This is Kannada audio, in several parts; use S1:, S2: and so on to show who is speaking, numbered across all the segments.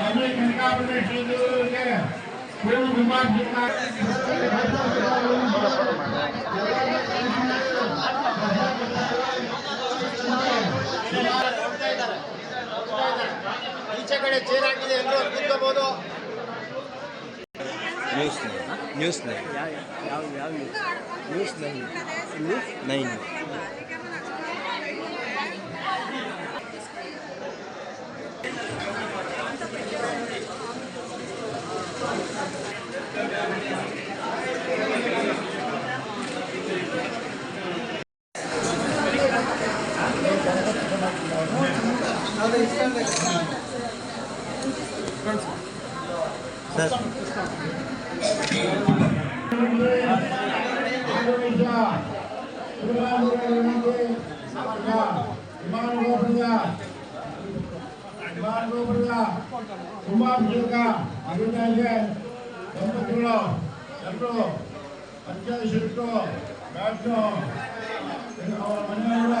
S1: ವಿನಂತಿ ಆರು ಶುಕ್ರವಾರದಲ್ಲಿ ವಿನಂತಿ ಶ್ರೀ ವಾಲ್ಮೀಕಿ ವೆಂಕಟೇಶ್ವರಿ ಶತಮಾನೋತ್ಸವ ಸಮಿತಿಗೆ ಅನುಷ್ಠಾನ ನೀಡುತ್ತದೆ. ಆದ್ದರಿಂದ ಈಗ ವಾಲ್ಮೀಕಿ ವೆಂಕಟೇಶ್ವರಿಗೆ ಪೂರ್ಣ ವಿಮರ್ಶನ
S2: ಈಚೆ ಕಡೆ ಚೇರ್ ಹಾಕಿದೆ ಎಲ್ಲರೂ ಕೂತ್ಕೋಬಹುದು
S3: news news nine news nine nine sir
S1: ಕುಂಭಾಭಿಷೇಕ ಅಭಿನಯ ದಂಪತಿಗಳು ಎಲ್ಲರೂ ಪಂಚಾಯತ್ ರಾಜ್ಯ ಅವರ ಮನೆಯವರು ಈ ಹಿಂದೆ ಮೊನ್ನೆ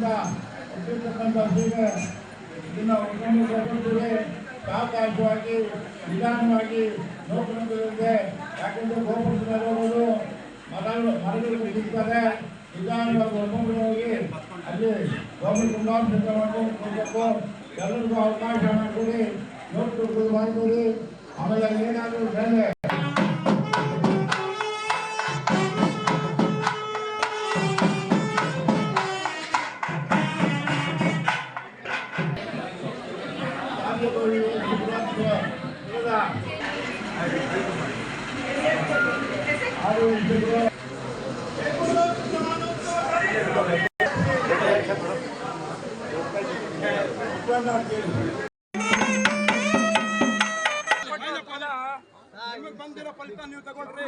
S1: ಕಟ್ಕೊಂಡಿರ್ತಕ್ಕಂಥ ಕೊಟ್ಟಿರ್ತಕ್ಕಂಥ ಸೀರೆ ಇದನ್ನ ಉಟ್ಕೊಂಡು ಕೊಟ್ಟಿದ್ದೀವಿ ಸಾವಕಾಶವಾಗಿ ನಿಧಾನವಾಗಿ ನೋಡ್ಕೊಂಡಿರುತ್ತೆ ಯಾಕಂದ್ರೆ ಗೋಪುರದವರು ಮರಗಳು ಮರಗಳು ಬಿದ್ದಿರ್ತಾರೆ ನಿಧಾನವಾಗಿ ಒಬ್ಬೊಬ್ಬರು ಹೋಗಿ ಅಲ್ಲಿ ಗೋಪುರ ಕುಂಭಾಭಿಷೇಕ ಮಾಡ್ಕೊಂಡು ಹೋಗ್ಬೇಕು. ಎಲ್ಲರಿಗೂ ಅವಕಾಶ ಮಾಡಿಕೊಡಿ. ನೋಡ್ಕೊಂಡು ಮಾಡಿಕೊಡಿ. ಆಮೇಲೆ ಏನಾದರೂ ಬೇರೆ
S2: ನಿಮಗೆ ಬಂದಿರೋ ಫಲಿತ ನೀವು
S1: ತಗೊಂಡ್ರಿ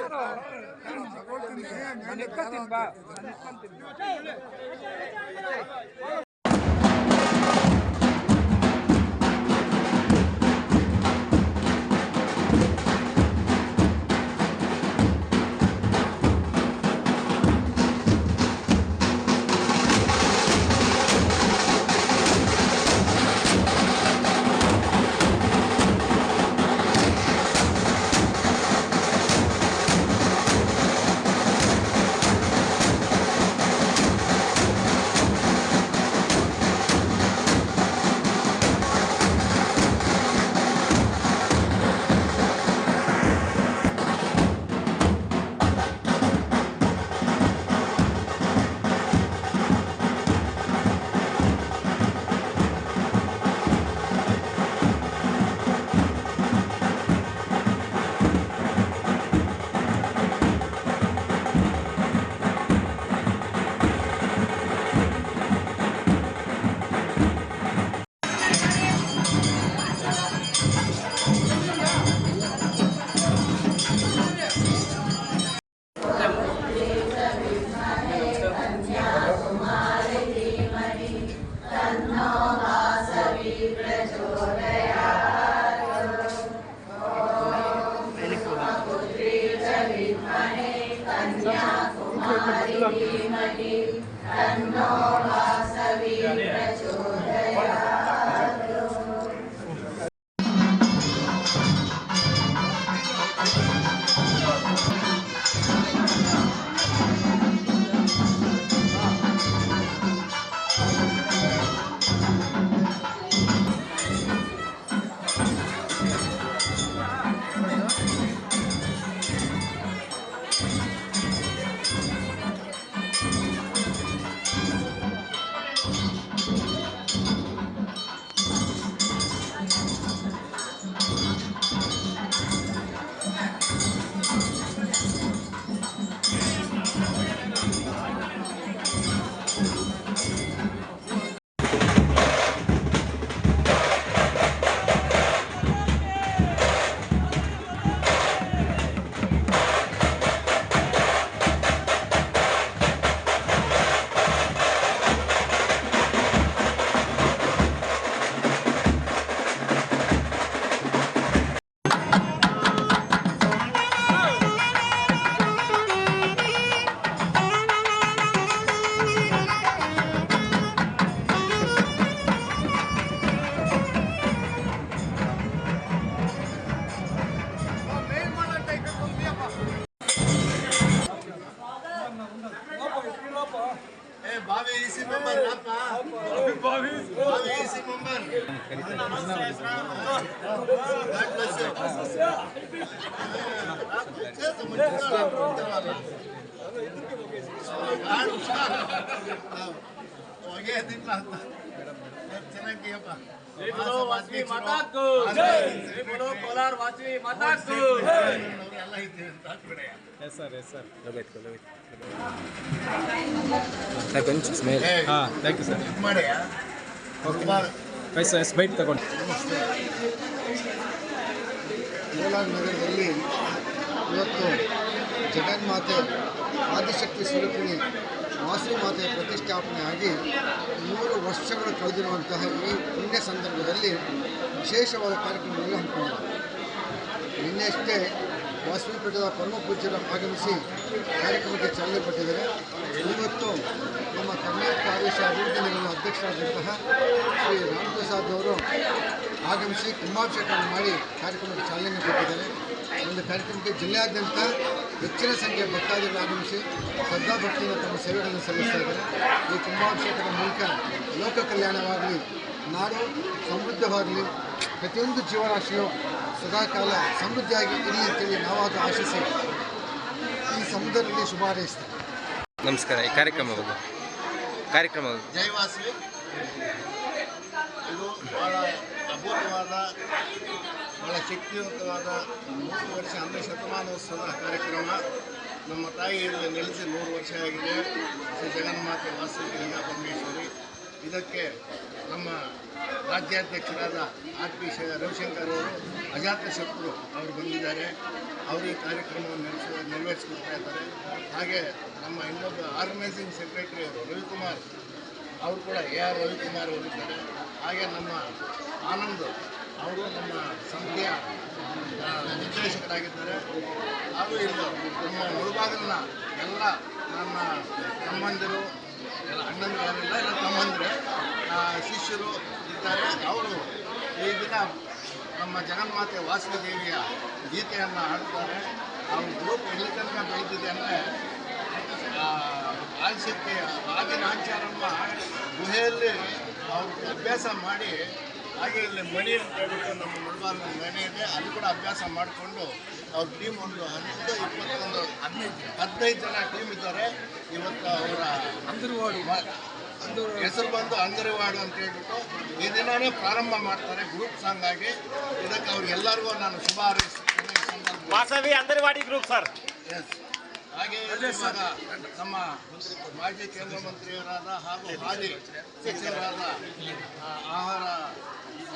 S1: ನಾನು ಎತ್ಕೊಂತೀನಿ ಬಾ तन्नो वासवी प्रचोदयात् ಹೊಗೆ ಅಂತ ಮಾತಾಕು
S2: ಕೋಲಾರ ವಾಸವಿ ಮಾತಾಕು
S1: ಎಲ್ಲ ಎಸ್ ಸರ್
S4: ಎಸ್ ಸರ್
S1: ತಗೊಂಡು
S4: ಹಾಂ ಥ್ಯಾಂಕ್ ಯು
S1: ಸರ್ ಮಾಡಿ ಓಕೆ
S4: ಫೈ ಸರ್ ಎಸ್ ಬೈಟ್ ತಗೊಂಡು
S5: ಕೋಲಾರ ನಗರದಲ್ಲಿ ಇವತ್ತು ಜಗನ್ಮಾತೆ ಆದಿಶಕ್ತಿ ಸ್ವರೂಪಿಣಿ ಮಾತೆ ಪ್ರತಿಷ್ಠಾಪನೆ ಆಗಿ ನೂರು ವರ್ಷಗಳು ಕಳೆದಿರುವಂತಹ ಈ ಪುಣ್ಯ ಸಂದರ್ಭದಲ್ಲಿ ವಿಶೇಷವಾದ ಕಾರ್ಯಕ್ರಮವನ್ನು ಹಮ್ಮಿಕೊಂಡಿದ್ದಾರೆ. ನಿನ್ನೆಯಷ್ಟೇ ವಾಸವಿ ಪೀಠದ ಪರಮ ಪೂಜ್ಯರು ಆಗಮಿಸಿ ಕಾರ್ಯಕ್ರಮಕ್ಕೆ ಚಾಲನೆ ಕೊಟ್ಟಿದ್ದಾರೆ. ಇವತ್ತು ನಮ್ಮ ಕರ್ನಾಟಕ ಆದೇಶ ಅಭಿವೃದ್ಧಿ ನಿಗಮದ ಅಧ್ಯಕ್ಷರಾದಂತಹ ಶ್ರೀ ರಾಮಪ್ರಸಾದ್ ಅವರು ಆಗಮಿಸಿ ಕುಂಭಾಭಿಷೇಕವನ್ನು ಮಾಡಿ ಕಾರ್ಯಕ್ರಮಕ್ಕೆ ಚಾಲನೆ ಕೊಟ್ಟಿದ್ದಾರೆ. ಒಂದು ಕಾರ್ಯಕ್ರಮಕ್ಕೆ ಜಿಲ್ಲೆಯಾದ್ಯಂತ ಹೆಚ್ಚಿನ ಸಂಖ್ಯೆಯ ಭಕ್ತಾದಿಗಳು ಆಗಮಿಸಿ ಶ್ರದ್ಧಾ ಭಕ್ತಿಯಿಂದ ತಮ್ಮ ಸೇವೆಗಳನ್ನು ಸಲ್ಲಿಸ್ತಾ ಇದ್ದಾರೆ. ಈ ಕುಂಭಾಭಿಷೇಕದ ಮೂಲಕ ಲೋಕ ಕಲ್ಯಾಣವಾಗಲಿ ನಾಡು ಸಮೃದ್ಧವಾಗಲಿ ಪ್ರತಿಯೊಂದು ಜೀವರಾಶಿಯು ಸದಾಕಾಲ ಸಮೃದ್ಧಿಯಾಗಿ ಇರಲಿ ಅಂತೇಳಿ ನಾವಾದ ಆಶಿಸಿ ಈ ಸಮುದ್ರದಲ್ಲಿ ಶುಭ
S3: ನಮಸ್ಕಾರ. ಈ ಕಾರ್ಯಕ್ರಮ ಕಾರ್ಯಕ್ರಮ
S1: ಜೈವಾಸಿ ಇದು ಬಹಳ ಅದ್ಭುತವಾದ ಬಹಳ ಶಕ್ತಿಯುತವಾದ ಮೂರು ವರ್ಷ ಅಂದರೆ ಶತಮಾನೋತ್ಸವದ ಕಾರ್ಯಕ್ರಮ. ನಮ್ಮ ತಾಯಿ ನೆಲೆಸಿ ನೂರು ವರ್ಷ ಆಗಿದೆ. ಶ್ರೀ ಜಗನ್ಮಾತೆ ವಾಸವಿ ಪರಮೇಶ್ವರಿ. ಇದಕ್ಕೆ ನಮ್ಮ ರಾಜ್ಯಾಧ್ಯಕ್ಷರಾದ ಆರ್ ಪಿ ರವಿಶಂಕರ್ ಅವರು ಅಜಾತ ಶತ್ರು ಅವರು ಬಂದಿದ್ದಾರೆ. ಅವರು ಈ ಕಾರ್ಯಕ್ರಮವನ್ನು ನಡೆಸ ನೆರವೇರಿಸ್ಕೊಡ್ತಾ ಇದ್ದಾರೆ. ಹಾಗೆ ನಮ್ಮ ಇನ್ನೊಬ್ಬ ಆರ್ಗನೈಸಿಂಗ್ ಸೆಕ್ರೆಟರಿ ಅವರು ರವಿಕುಮಾರ್. ಅವರು ಕೂಡ ಎ ಆರ್ ರವಿಕುಮಾರ್ ಅವರಿದ್ದಾರೆ. ಹಾಗೆ ನಮ್ಮ ಆನಂದ್ ಅವರು ನಮ್ಮ ಸಂಸ್ಥೆಯ ನಿರ್ದೇಶಕರಾಗಿದ್ದಾರೆ. ಹಾಗೂ ಇಲ್ಲಿ ನಮ್ಮ ಮುಳುಬಾಗಿಲಿನ ಎಲ್ಲ ನನ್ನ ತಮ್ಮಂದಿರು, ಎಲ್ಲ ಅಣ್ಣಂದಿರಲ್ಲ ಎಲ್ಲ ತಮ್ಮಂದಿರು ಶಿಷ್ಯರು ಇದ್ದಾರೆ. ಅವರು ಈ ದಿನ ನಮ್ಮ ಜಗನ್ಮಾತೆ ವಾಸವಿ ದೇವಿಯ ಗೀತೆಯನ್ನು ಹಾಡುತ್ತಾರೆ. ಅವ್ರ ಗ್ರೂಪ್ ಎಲ್ಲಿ ತನಕ ಬೆಳೆದಿದೆ ಅಂದರೆ ಆದಿಶಕ್ತಿ ಆದಿನಾಚಾರಮ್ಮ ಗುಹೆಯಲ್ಲಿ ಅವ್ರಿಗೆ ಅಭ್ಯಾಸ ಮಾಡಿ ಹಾಗೆ ಇಲ್ಲಿ ಮಣಿ ಅಂತ ಹೇಳ್ಬಿಟ್ಟು ನಮ್ಮ ಮುಳ್ಬಾರ್ನ ಮನೆ ಇದೆ ಅಲ್ಲಿ ಕೂಡ ಅಭ್ಯಾಸ ಮಾಡಿಕೊಂಡು ಅವ್ರ ಟೀಮ್ ಒಂದು ಹನ್ನೊಂದು ಇಪ್ಪತ್ತೊಂದು ಹದಿನೈದು ಹದಿನೈದು ಜನ ಟೀಮ್ ಇದ್ದಾರೆ ಇವತ್ತು ಅವರ ಹೆಸರು ಬಂದು ಅಂಗನವಾಡಿ ಅಂತ ಹೇಳ್ಬಿಟ್ಟು ಈ ದಿನವೇ ಪ್ರಾರಂಭ ಮಾಡ್ತಾರೆ ಗ್ರೂಪ್ ಸಾಂಗ್ ಆಗಿ ಇದಕ್ಕೆ ಅವ್ರಿಗೆಲ್ಲರಿಗೂ ನಾನು ಶುಭ ಹಾರೈಸ್ತೀನಿ.
S2: Vasavi anganwadi group sir
S1: Yes. ಹಾಗೆ ಇವಾಗ ನಮ್ಮ ಮಾಜಿ ಕೇಂದ್ರ ಮಂತ್ರಿಯವರಾದ ಹಾಗೂ ಹಾಲಿ ಸಚಿವರಾದ ಆಹಾರ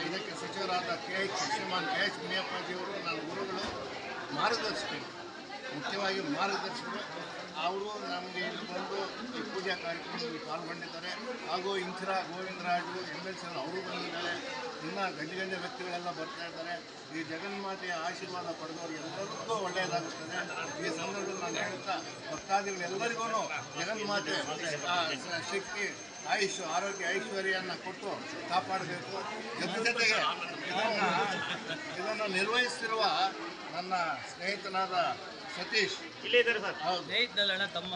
S1: ಇದಕ್ಕೆ ಸಚಿವರಾದ K H Shriman, K H ಮುನಿಯಪ್ಪಾಜಿಯವರು ನನ್ನ ಗುರುಗಳು ಮಾರ್ಗದರ್ಶಕರು ಮುಖ್ಯವಾಗಿ ಮಾರ್ಗದರ್ಶಕರು ಅವರು ನಮಗೆ ಇಲ್ಲಿ ಬಂದು ಈ ಪೂಜೆ ಕಾರ್ಯಕ್ರಮದಲ್ಲಿ ಪಾಲ್ಗೊಂಡಿದ್ದಾರೆ. ಹಾಗೂ Indira Govindaraju M L C ಅವರು ಬಂದಿದ್ದಾರೆ. ಇನ್ನು ಗಂಡ ಗಂಡ ವ್ಯಕ್ತಿಗಳೆಲ್ಲ ಬರ್ತಾ ಇದ್ದಾರೆ. ಈ ಜಗನ್ಮಾತೆಯ ಆಶೀರ್ವಾದ ಪಡೆದವರಿಗೆಲ್ಲರಿಗೂ ಒಳ್ಳೆಯದಾಗುತ್ತದೆ. ಈ ಸಂದರ್ಭದಲ್ಲಿ ನಾನು ಹೇಳ್ತಾ ಭಕ್ತಾದಿಗಳೆಲ್ಲರಿಗೂ ಜಗನ್ಮಾತೆ ಶಕ್ತಿ, ಆಯುಷ್, ಆರೋಗ್ಯ ಐಶ್ವರ್ಯವನ್ನು ಕೊಟ್ಟು ಕಾಪಾಡಬೇಕು. ಜೊತೆ ಜೊತೆಗೆ ಇದನ್ನು ಇದನ್ನು ನಿರ್ವಹಿಸ್ತಿರುವ ನನ್ನ ಸ್ನೇಹಿತನಾದ ಸತೀಶ್.
S2: ಇಲ್ಲೇ ಇದ್ದಾರೆ ಸರ್.
S1: ಹೌದು.
S6: ಅಣ್ಣ ತಮ್ಮ.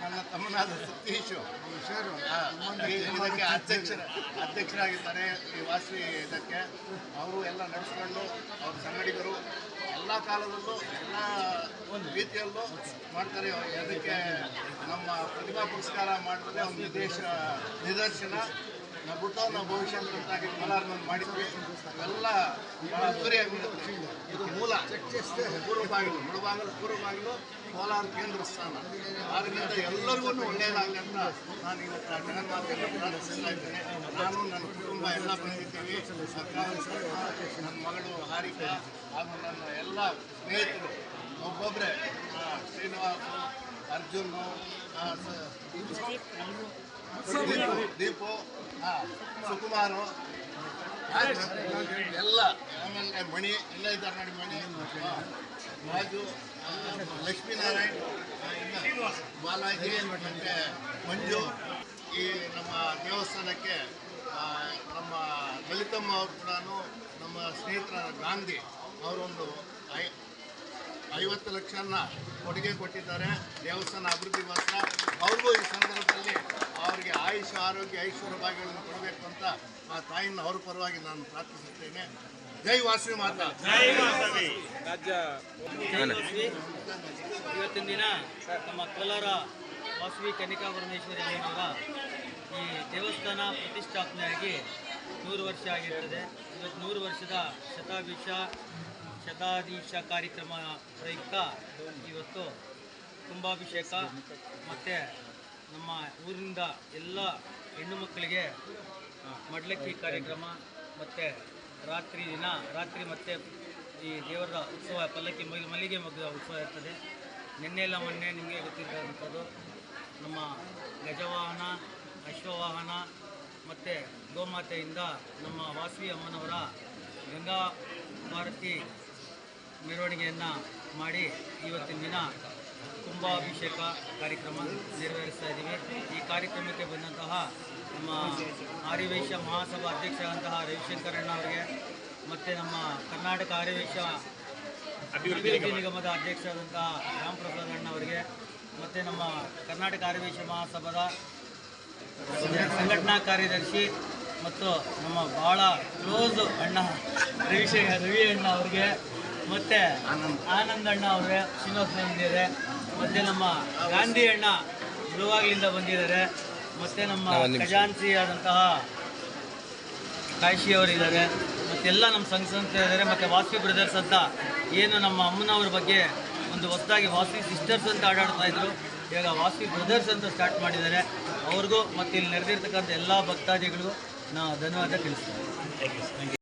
S1: ನನ್ನ ತಮ್ಮನಾದ ಸತೀಶ್. ಹುಷಾರು. ಈ- ಇದಕ್ಕೆ ಅಧ್ಯಕ್ಷರ ಅಧ್ಯಕ್ಷರಾಗಿದ್ದಾರೆ ಈ ವಾಸಿ ಇದಕ್ಕೆ. ಅವರು ಎಲ್ಲ ನಡೆಸ್ಕೊಂಡು ಅವ್ರ ಸಂಗಡಿಗರು ಎಲ್ಲ ಕಾಲದಲ್ಲೂ ಎಲ್ಲ ಒಂದು ರೀತಿಯಲ್ಲೂ ಮಾಡ್ತಾರೆ. ಅದಕ್ಕೆ ನಮ್ಮ ಪ್ರತಿಭಾ ಪುರಸ್ಕಾರ ಮಾಡಿದ್ರೆ ಒಂದು ನಿರ್ದೇಶ ನಿದರ್ಶನ. ನಾವು ಬಿಟ್ಟು ನಾವು ಭವಿಷ್ಯದ ಕುರಿತಾಗಿ ಕೋಲಾರನಲ್ಲಿ ಮಾಡಿದ್ವಿ ಎಲ್ಲ ಭಾಳ ಇದು ಮೂಲ. ಪೂರ್ವ ಬಾಗಿಲು ಮುಳಬಾಗಿಲು ಪೂರ್ವ ಬಾಗಿಲು ಕೋಲಾರ ಕೇಂದ್ರ ಸ್ಥಾನ. ಆದ್ದರಿಂದ ಎಲ್ಲರಿಗೂ ಒಳ್ಳೆಯದಾಗಲಿ ಅಂತ ನಾನು ಇವತ್ತು ಜಗನ್ಮಾತೆಯನ್ನು ಪ್ರಾರ್ಥಿಸ್ತಾ ಇದ್ದೇನೆ. ನಾನು, ನನ್ನ ಕುಟುಂಬ, ಎಲ್ಲ ಬಂದಿದ್ದೀವಿ. ನನ್ನ ಮಗಳು ಹಾರಿಕಾ ಹಾಗೂ ನನ್ನ ಎಲ್ಲ ಸ್ನೇಹಿತರು ಒಬ್ಬೊಬ್ಬರೇ ಶ್ರೀನಿವಾಸ, ಅರ್ಜುನ್ ದೀಪು ಸುಕುಮಾರ್ ಎಲ್ಲ, ಆಮೇಲೆ ಮಣಿ, ಎಲ್ಲ ಇದ್ದಾರೆ ನೋಡಿ ಮಣಿ. ರಾಜು ಲಕ್ಷ್ಮೀನಾರಾಯಣ್ ಬಾಲಾಜಿ, ಮತ್ತೆ ಮಂಜು. ಈ ನಮ್ಮ ದೇವಸ್ಥಾನಕ್ಕೆ ನಮ್ಮ ಲಲಿತಮ್ಮ ಅವರು ಕೂಡ ನಮ್ಮ ಸ್ನೇಹಿತರ ಗಾಂಧಿ, ಅವರೊಂದು ಐ ಐವತ್ತು ಲಕ್ಷನ ಕೊಡುಗೆ ಕೊಟ್ಟಿದ್ದಾರೆ. ದೇವಸ್ಥಾನ ಅಭಿವೃದ್ಧಿ ಅಭಿವೃದ್ಧಿಗೋಸ್ಕರ ಅವ್ರಿಗೂ ಈ ಸಂದರ್ಭದಲ್ಲಿ ಅವರಿಗೆ ಆಯುಷ ಆರೋಗ್ಯ ಐಶ್ವರ್ಯ ಭಾಗ್ಯಗಳನ್ನು ಕೊಡಬೇಕು ಅಂತ ಆ ತಾಯಿನ ಅವ್ರ ಪರವಾಗಿ ನಾನು ಪ್ರಾರ್ಥಿಸುತ್ತೇನೆ. ಜೈ ವಾಸವಿ ಮಾತಾ.
S6: ಇವತ್ತಿನ ದಿನ ನಮ್ಮ ಕೋಲಾರ ವಾಸವಿ ಕನಿಕಾ ಪರಮೇಶ್ವರಿ ಅಮ್ಮನವರ ಈ ದೇವಸ್ಥಾನ ಪ್ರತಿಷ್ಠಾಪನೆಯಾಗಿ ನೂರು ವರ್ಷ ಆಗಿರ್ತದೆ. ಇವತ್ತು ನೂರು ವರ್ಷದ ಶತಾಭಿಷ ಶತಾಧೀಶ ಕಾರ್ಯಕ್ರಮ ಪ್ರಯುಕ್ತ ಇವತ್ತು ಕುಂಭಾಭಿಷೇಕ ಮತ್ತು ನಮ್ಮ ಊರಿಂದ ಎಲ್ಲ ಹೆಣ್ಣು ಮಕ್ಕಳಿಗೆ ಮಡ್ಲಕ್ಕಿ ಕಾರ್ಯಕ್ರಮ ಮತ್ತು ರಾತ್ರಿ ದಿನ, ರಾತ್ರಿ ಮತ್ತು ಈ ದೇವರ ಉತ್ಸವ, ಪಲ್ಲಕ್ಕಿ ಮಲ್ಲಿ- ಮಲ್ಲಿಗೆ ಮಗ್ಗದ ಉತ್ಸವ ಇರ್ತದೆ. ನಿನ್ನೆ ಎಲ್ಲ ಮೊನ್ನೆ ನಿಮಗೆ ಗೊತ್ತಿರ್ತಕ್ಕಂಥದ್ದು. ನಮ್ಮ ಗಜವಾಹನ, ಅಶ್ವವಾಹನ ಮತ್ತು ಗೋಮಾತೆಯಿಂದ ನಮ್ಮ ವಾಸವಿ ಅಮ್ಮನವರ ಗಂಗಾ ಭಾರತಿ ಮೆರವಣಿಗೆಯನ್ನು ಮಾಡಿ ಇವತ್ತಿನ ದಿನ ಕುಂಭಾಭಿಷೇಕ ಕಾರ್ಯಕ್ರಮ ನೆರವೇರಿಸ್ತಾ ಇದ್ದೀವಿ. ಈ ಕಾರ್ಯಕ್ರಮಕ್ಕೆ ಬಂದಂತಹ ನಮ್ಮ ಆರ್ಯವೈಶ್ಯ ಮಹಾಸಭಾ ಅಧ್ಯಕ್ಷರಾದಂತಹ ರವಿಶಂಕರಣ್ಣ ಅವರಿಗೆ ಮತ್ತು ನಮ್ಮ ಕರ್ನಾಟಕ ಆರ್ಯವೈಶ್ಯ ಅಭಿವೃದ್ಧಿ ನಿಗಮದ ಅಧ್ಯಕ್ಷರಾದಂತಹ ರಾಮಪ್ರಸಾದ್ ಅಣ್ಣ ಅವರಿಗೆ ಮತ್ತು ನಮ್ಮ ಕರ್ನಾಟಕ ಆರ್ಯವೈಶ್ಯ ಮಹಾಸಭಾದ ಸಂಘಟನಾ ಕಾರ್ಯದರ್ಶಿ ಮತ್ತು ನಮ್ಮ ಭಾಳ ಕ್ಲೋಸ್ ಅಣ್ಣ ರವಿಶ ರವಿ ಅಣ್ಣ ಅವ್ರಿಗೆ ಮತ್ತು ಆನಂದ್. ಅಣ್ಣ ಅವರೇ ಶ್ರೀನಿವಾಸ ಬಂದಿದ್ದಾರೆ ಮತ್ತು ನಮ್ಮ ಗಾಂಧಿ ಅಣ್ಣ ಗುರುವಾಗ್ಲಿಂದ ಬಂದಿದ್ದಾರೆ. ಮತ್ತು ನಮ್ಮ ಖಜಾನ್ಸಿ ಆದಂತಹ ಕಾಶಿ ಅವರಿದ್ದಾರೆ. ಮತ್ತೆಲ್ಲ ನಮ್ಮ ಸಂಘ ಸಂಸ್ಥೆ ಇದ್ದಾರೆ. ಮತ್ತು ವಾಸವಿ ಬ್ರದರ್ಸ್ ಅಂತ ಏನು ನಮ್ಮ ಅಮ್ಮನವ್ರ ಬಗ್ಗೆ ಒಂದು ಹೊಸದಾಗಿ ವಾಸವಿ ಸಿಸ್ಟರ್ಸ್ ಅಂತ ಆಡಾಡ್ತಾ ಇದ್ರು. ಇವಾಗ ವಾಸವಿ ಬ್ರದರ್ಸ್ ಅಂತ ಸ್ಟಾರ್ಟ್ ಮಾಡಿದ್ದಾರೆ. ಅವ್ರಿಗೂ ಮತ್ತೆ ಇಲ್ಲಿ ನೆರೆದಿರ್ತಕ್ಕಂಥ ಎಲ್ಲ ಭಕ್ತಾದಿಗಳಿಗೂ ನಾ ಧನ್ಯವಾದ ತಿಳಿಸ್ತೀವಿ